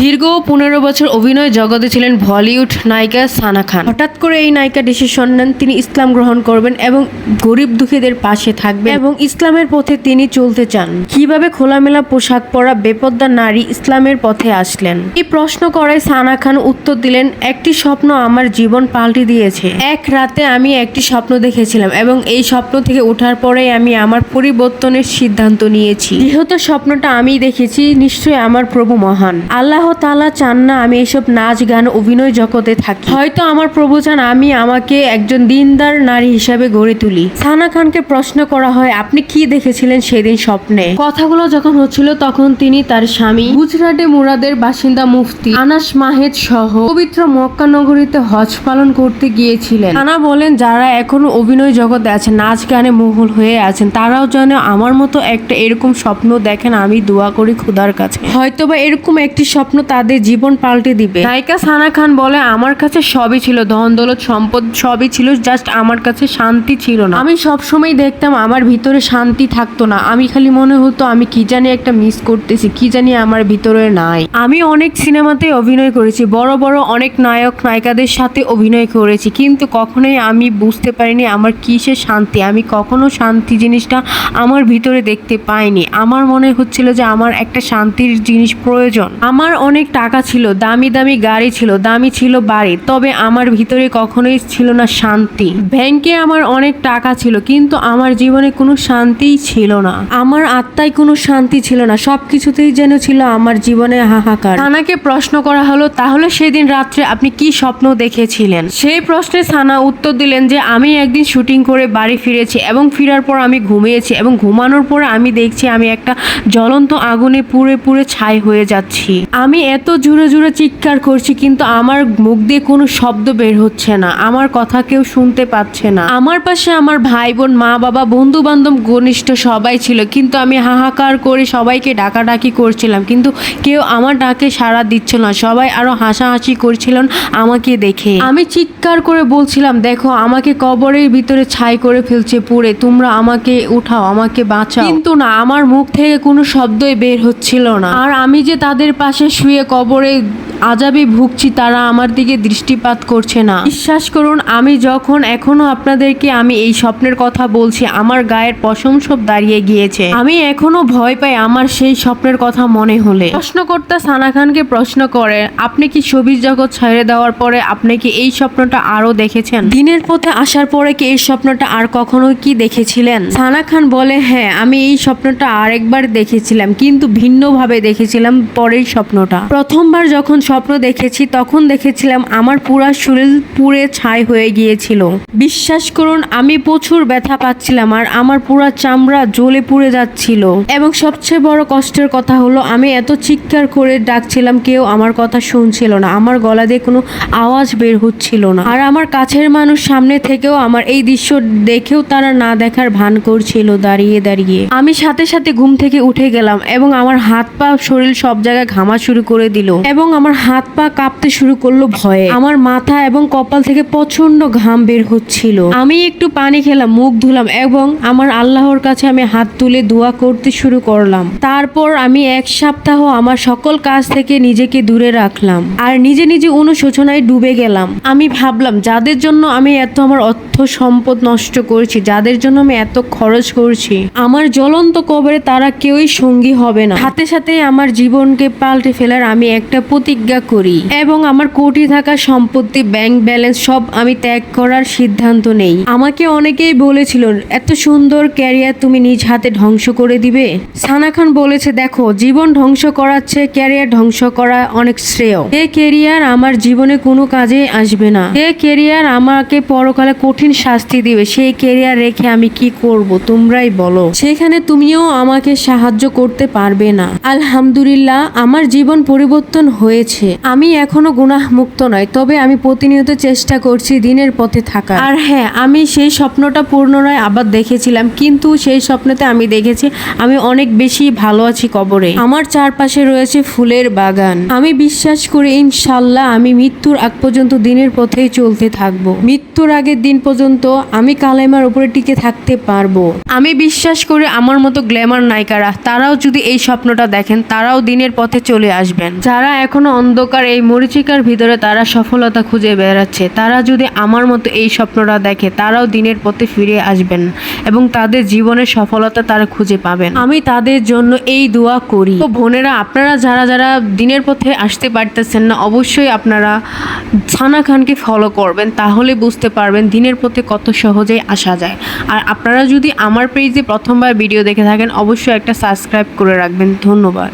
দীর্ঘ পনেরো বছর অভিনয় জগতে ছিলেন বলিউড নায়িকা সানা খান। হঠাৎ করে এই নায়িকা ডিসিশন নেন, তিনি ইসলাম গ্রহণ করবেন এবং গরিব দুঃখীদের পাশে থাকবেন এবং ইসলামের পথে তিনি চলতে চান। কীভাবে খোলামেলা পোশাক পরা বেপদ্দা নারী ইসলামের পথে আসলেন? এই প্রশ্ন করায় সানা খান উত্তর দিলেন, একটি স্বপ্ন আমার জীবন পাল্টে দিয়েছে। এক রাতে আমি একটি স্বপ্ন দেখেছিলাম এবং এই স্বপ্ন থেকে ওঠার পরেই আমি আমার পরিবর্তনের সিদ্ধান্ত নিয়েছি। যেহেতু স্বপ্নটা আমি দেখেছি, নিশ্চয়ই আমার প্রভু মহান। আল্লাহ তাআলা চান না আমি এসব নাচ, গান, অভিনয় জগতে থাকি। হয়তো আমার প্রভু চান আমি আমাকে একজন দিনদার নারী হিসাবে গড়ে তুলি। সানা খানকে প্রশ্ন করা হয়, আপনি কি দেখেছিলেন সেদিন স্বপ্নে? কথাগুলো যখন হচ্ছিল তখন তিনি তার স্বামী, গুজরাটে মুরাদের বাসিন্দা মুফতি আনাস মাহেদ সহ পবিত্র মক্কা নগরীতে হজ পালন করতে গিয়েছিলেন। সানা বলেন, যারা এখনও অভিনয় জগতে আছেন নাচ, গানে মহল হয়ে আছেন, তারাও যেন আমার মতো একটা এরকম স্বপ্ন দেখেন, আমি দোয়া করি খুদার কাছে। হয়তোবা এরকম একটি স্বপ্ন তাদের জীবন পাল্টে দিবে। নায়িকা সানা খান বলে, আমার কাছে সবই ছিল, ধন, দৌলত, সম্পদ সবই ছিল জাস্ট আমার কাছে শান্তি ছিল না। আমি সব সময় দেখতাম আমার ভিতরে শান্তি থাকতো না। আমি খালি মনে হতো, আমি কি জানি একটা মিস করতেছি, কি জানি আমার ভিতরে নাই। আমি অনেক সিনেমাতে অভিনয় করেছি, বড় বড় অনেক নায়ক, নায়িকাদের সাথে অভিনয় করেছি, কিন্তু কখনোই আমি বুঝতে পারিনি আমার কিসের শান্তি। আমি কখনো শান্তি জিনিসটা আমার ভিতরে দেখতে পাইনি। আমার মনে হচ্ছিল যে আমার একটা শান্তির জিনিস প্রয়োজন। আমার অনেক টাকা ছিল, দামি দামি গাড়ি ছিল, দামি ছিল বাড়ি। তবে আমার ভিতরে কখনোই ছিল না শান্তি। ব্যাংকে আমার অনেক টাকা ছিল, কিন্তু আমার জীবনে কোনো শান্তিই ছিল না। আমার আত্মায় কোনো শান্তি ছিল না সব কিছুতেই যেন ছিল আমার জীবনে হাহাকার। সানাকে প্রশ্ন করা হলো, তাহলে সেদিন রাত্রে আপনি কি স্বপ্ন দেখেছিলেন? সেই প্রশ্নে সানা উত্তর দিলেন যে, আমি একদিন শুটিং করে বাড়ি ফিরেছি এবং ফেরার পর আমি ঘুমিয়েছি এবং ঘুমানোর পর আমি দেখছি আমি একটা জ্বলন্ত আগুনে পুড়ে পুড়ে ছাই হয়ে যাচ্ছি। আমি এত জোরে জোরে চিৎকার করছি, কিন্তু আমার মুখ দিয়ে কোনো শব্দ বের হচ্ছে না। আমার কথা কেউ শুনতে পাচ্ছে না। আমার পাশে আমার ভাই বোন মা বাবা বন্ধু বান্ধব ঘনিষ্ঠ সবাই ছিল, কিন্তু আমি হাহাকার করে সবাইকে ডাকাডাকি করছিলাম, কিন্তু কেউ আমার ডাকে সাড়া দিচ্ছিল না। সবাই আরও হাসাহাসি করছিলেন আমাকে দেখে। আমি চিৎকার করে বলছিলাম, দেখো, আমাকে কবরের ভিতরে ছাই করে ফেলছে পুড়ে, তোমরা আমাকে উঠাও, আমাকে বাঁচাও। কিন্তু না, আমার মুখ থেকে কোনো শব্দই বের হচ্ছিল না। আর আমি যে তাদের পাশে শুয়ে কবরে আজাবি ভুগছি, তারা আমার দিকে দৃষ্টিপাত করছে না। বিশ্বাস করুন, আমি যখন এখনও আপনাদেরকে আমি এই স্বপ্নের কথা বলছি, আমার গায়ের পশম সব দাঁড়িয়ে গিয়েছে। আমি এখনও ভয় পাই আমার সেই স্বপ্নের কথা মনে হলে। প্রশ্নকর্তা সানা খানকে প্রশ্ন করে, আপনি কি ছবির জগৎ ছেড়ে দেওয়ার পরে আপনি কি এই স্বপ্নটা আরও দেখেছেন? দিনের পথে আসার পরে কি এই স্বপ্নটা আর কখনো কি দেখেছিলেন? সানা খান বলে হ্যাঁ আমি এই স্বপ্নটা আরেকবার দেখেছিলাম, কিন্তু ভিন্নভাবে দেখেছিলাম পরের স্বপ্নটা। প্রথমবার যখন স্বপ্ন দেখেছি, তখন দেখেছিলাম আমার পুরা শরীর পুড়ে ছাই হয়ে গিয়েছিল। বিশ্বাস করুন, আমি প্রচুর ব্যথা পাচ্ছিলাম আর আমার পুরা চামড়া জ্বলে পুড়ে যাচ্ছিল। এবং সবচেয়ে বড় কষ্টের কথা হলো, আমি এত চিৎকার করে ডাকছিলাম, কেউ আমার কথা শুনছিল না। আমার গলা দিয়ে কোনো আওয়াজ বের হচ্ছিল না। আর আমার কাছের মানুষ সামনে থেকেও আমার এই দৃশ্য দেখেও তারা না দেখার ভান করছিল দাঁড়িয়ে দাঁড়িয়ে। আমি সাথে সাথে ঘুম থেকে উঠে গেলাম এবং আমার হাত পা শরীর সব জায়গায় ঘামা শুরু করে দিল এবং আমার হাত পা কাঁপতে শুরু করল ভয়ে। আমার মাথা এবং কপাল থেকে প্রচণ্ড ঘাম বের হচ্ছিল। আমি একটু পানি খেলাম, মুখ ধুলাম এবং আমার আল্লাহর কাছে আমি হাত তুলে দোয়া করতে শুরু করলাম। তারপর আমি এক সপ্তাহ আমার সকল কাজ থেকে নিজেকে দূরে রাখলাম আর নিজে নিজে অনুশোচনায় ডুবে গেলাম। আমি ভাবলাম, যাদের জন্য আমি এত আমার অর্থ সম্পদ নষ্ট করছি, যাদের জন্য আমি এত খরচ করছি, আমার জ্বলন্ত কবরে তারা কেউই সঙ্গী হবে না। সাথে সাথে আমার জীবনকে পাল্টে ফেলার আমি একটা প্রতিজ্ঞা করি এবং আমার কোটি থাকা সম্পত্তি ব্যাংক ব্যালেন্স সব আমি ত্যাগ করার সিদ্ধান্ত নেই। আমাকে অনেকেই বলেছিল, এত সুন্দর ক্যারিয়ার তুমি নিজ হাতে ধ্বংস করে দিবে? সানা খান বলেছে, দেখো, জীবন ধ্বংস করার চেয়ে ক্যারিয়ার ধ্বংস করা অনেক শ্রেয়। এ ক্যারিয়ার আমার জীবনে কোনো কাজে আসবে না। এ ক্যারিয়ার আমাকে পরকালে কঠিন শাস্তি দিবে। সেই ক্যারিয়ার রেখে আমি কি করব, তোমরাই বলো। সেখানে তুমিও আমাকে সাহায্য করতে পারবে না। আলহামদুলিল্লাহ, আমার জীবন পরিবর্তন হয়েছে। আমি এখনও গুনাহ মুক্ত নয়, তবে আমি প্রতিনিয়ত চেষ্টা করছি দিনের পথে থাকা আর হ্যাঁ আমি সেই স্বপ্নটা পুনরায় আবার দেখেছিলাম, কিন্তু সেই স্বপ্নতে আমি দেখেছি আমি অনেক বেশি ভালো আছি কবরে। আমার চারপাশে রয়েছে ফুলের বাগান। আমি বিশ্বাস করি ইনশাল্লাহ আমি মৃত্যুর আগ পর্যন্ত দিনের পথেই চলতে থাকব। মৃত্যুর আগের দিন পর্যন্ত আমি কালেমার উপরে টিকে থাকতে পারব। আমি বিশ্বাস করি, আমার মতো গ্ল্যামার নায়িকারা, তারাও যদি এই স্বপ্নটা দেখেন, তারাও দিনের পথে চলে আসবেন। যারা এখনও অন্ধকার এই মরিচিকার ভিতরে তারা সফলতা খুঁজে বেড়াচ্ছে। তারা যদি আমার মতো এই স্বপ্নটা দেখে, তারাও দিনের পথে ফিরে আসবেন এবং তাদের জীবনের সফলতা তারা খুঁজে পাবেন। আমি তাদের জন্য এই দোয়া করি। তো বোনেরা, আপনারা যারা যারা দিনের পথে আসতে পারতেছেন না, অবশ্যই আপনারা সানা খানকে ফলো করবেন, তাহলে বুঝতে পারবেন দিনের পথে কত সহজেই আসা যায়। আর আপনারা যদি আমার পেজে প্রথমবার ভিডিও দেখে থাকেন, অবশ্যই একটা সাবস্ক্রাইব করে রাখবেন। ধন্যবাদ।